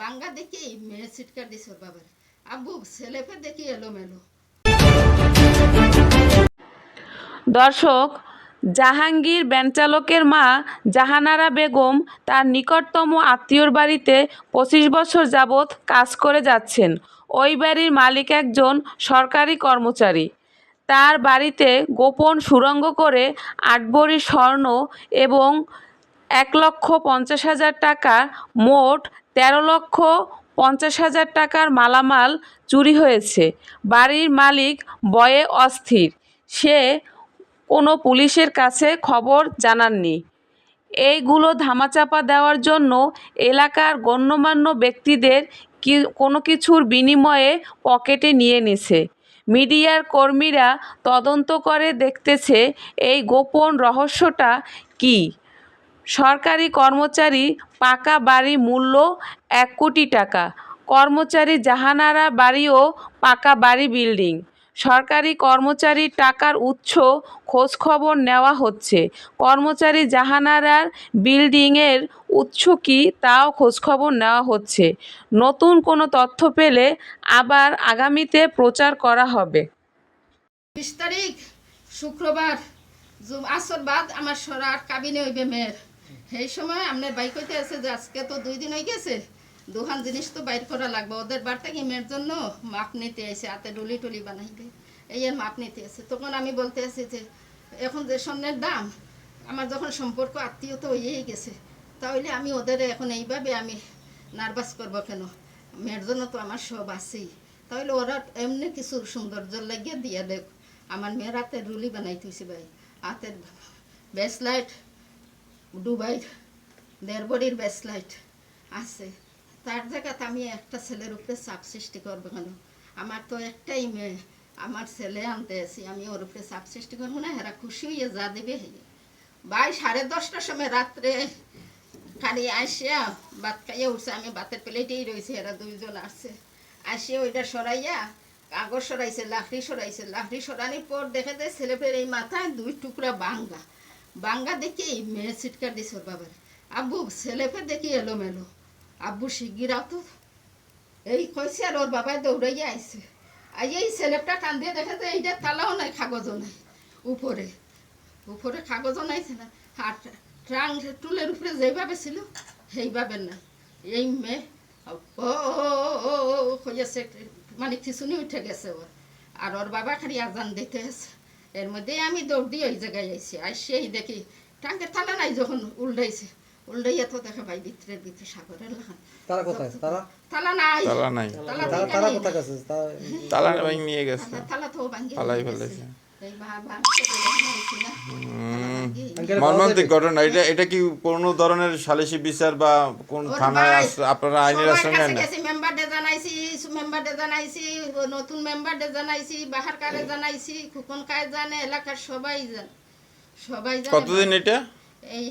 বাঙ্গা দেখি মেয়ে সিটকার দিস ওর বাবার। আব্বু ছেলেপে দেখি এলো মেলো দর্শক, জাহাঙ্গীর ব্যানচালকের মা জাহানারা বেগম তার নিকটতম আত্মীয়র বাড়িতে পঁচিশ বছর যাবৎ কাজ করে যাচ্ছেন। ওই বাড়ির মালিক একজন সরকারি কর্মচারী। তার বাড়িতে গোপন সুড়ঙ্গ করে আট ভরি স্বর্ণ এবং এক লক্ষ পঞ্চাশ হাজার টাকা মোট তেরো লক্ষ পঞ্চাশ হাজার টাকার মালামাল চুরি হয়েছে। বাড়ির মালিক বয়ে অস্থির। সে কোনো পুলিশের কাছে খবর জানাননি। এইগুলো ধামাচাপা দেওয়ার জন্য এলাকার গণ্যমান্য ব্যক্তিদের কি কোনো কিছুর বিনিময়ে পকেটে নিয়ে নিছে। মিডিয়ার কর্মীরা তদন্ত করে দেখতেছে এই গোপন রহস্যটা কী। সরকারি কর্মচারী পাকা বাড়ি মূল্য এক কোটি টাকা। কর্মচারী জাহানারা বাড়িও পাকা বাড়ি বিল্ডিং। সরকারি কর্মচারীর টাকার উৎস খোঁজখবর নেওয়া হচ্ছে। কর্মচারী জাহানারার বিল্ডিংয়ের উৎস কী তাও খোঁজখবর নেওয়া হচ্ছে। নতুন কোনো তথ্য পেলে আবার আগামীতে প্রচার করা হবে। বিশ তারিখ, শুক্রবার আসর বাদ আমার সরার কাবিনে হইবে মেয়ের। সেই সময় আপনার বাইক হইতে আছে যে আজকে তো দুই দিন হয়ে গেছে, দোকান জিনিস তো বাইর করা লাগবে, ওদের বাড়িতে কি মেয়ের জন্য মাপ নিতে এসে হাতে ডুলি টুলি বানাইবে? এই এর মাপ নিতে এসে। তখন আমি বলতে আছি যে, এখন যে স্বর্ণের দাম, আমার যখন সম্পর্ক আত্মীয় তো হয়েই গেছে, তাহলে আমি ওদের এখন এইভাবে আমি নার্ভাস করব কেন? মেয়ের জন্য তো আমার সব আছেই। তাহলে ওরা এমনি কিছু সৌন্দর্য লাগিয়ে দিয়ে দেখ, আমার মেয়ের হাতে রুলি বানাইতেছি ভাই। হাতের ব্যাসলাইট দুবাই দেড় বডির ব্যাসলাইট আছে। তার জায়গাতে আমি একটা ছেলের উপরে চাপ সৃষ্টি করব কেন? আমার তো একটাই মেয়ে, আমার ছেলে আনতে আছি আমি ওর উপরে চাপ সৃষ্টি করব না এরা খুশি হইয়ে যা দেবে ভাই সাড়ে দশটার সময় রাত্রে খালি আসিয়া ভাত খাইয়া উঠছে, আমি ভাতের প্লেটেই রয়েছে এরা দুইজন আসছে। আসিয়া ওইটা সরাইয়া কাগজ সরাইছে, লাকড়ি সরাইছে, লাকড়ি সরানোর পর দেখে যায় ছেলেপের এই মাথায় দুই টুকরা বাঙ্গা। বাঙ্গা দেখি মেয়ে সিটকার দিস ওর বাবার। আব্বু, ছেলেপে দেখি এলো মেলো আব্বু শিগগিরা তো এই কইছে আর ওর বাবাই দৌড়াইয়া আইছে। আই এই ছেলেপটা কান দিয়ে দেখে যে এইটা তালাও নাই, কাগজও নাই উপরে। উপরে কাগজও নাইছে না। আর ট্রাং টুলের উপরে যেইভাবে ছিল, সেইভাবে না এই মেয়ে ও ও ও হইয়াছে মানে খিচুনি উঠে গেছে ওর। আর ওর বাবা খালি আজান দিতে আছে এর মধ্যেই আমি দৌড় দিয়ে ওই জায়গায় আইছি। আর সেই দেখি ট্যাঙ্কের থালা নাই যখন উল্টাইছে। উল্টাইয়া তো দেখে ভাই ভিতরের ভিতরে সাগরের লাগান তারা কোথায়? তারা? থালা নাই। তালা নাই। তালা তারা। কোথায় গেছে? তালা ভাই নিয়ে গেছে। থালা- থালা তো ভাঙিয়ে তালাই। ফেলেছে। মর্মান্তিক ঘটনা এটা এটা কি কোনো ধরনের সালিসি বিচার বা কোন থানায় আপনারা আইনের আশ্রয় নেন মেম্বারদের জানাইছি মেম্বারদের জানাইছি নতুন মেম্বারদের জানাইছি বাহার কারে জানাইছি খুকন কায় জানে এলাকার সবাই জানে সবাই জানে কতদিন এটা? এই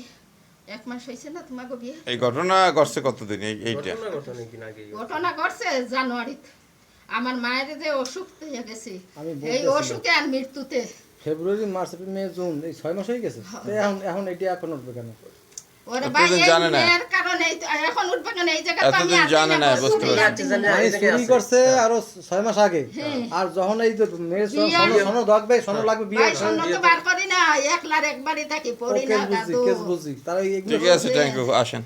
এক মাস হয়েছে না তোমাকে বিয়ে? এই ঘটনা ঘটছে কতদিন এইটা? ঘটনা ঘটছে জানুয়ারিতে। আমার মায়ের যে অসুখ হয়ে গেছে এই অসুখে আর মৃত্যুতে। February March April May June এই ছয় মাস হয়ে গেছে। এখন এখন এটা এখন উঠবে কেন? আরও যখন এই সোনো লাগবে সোনো লাগবে বিয়ে ঠিক আছে থ্যাংক ইউ আসেন।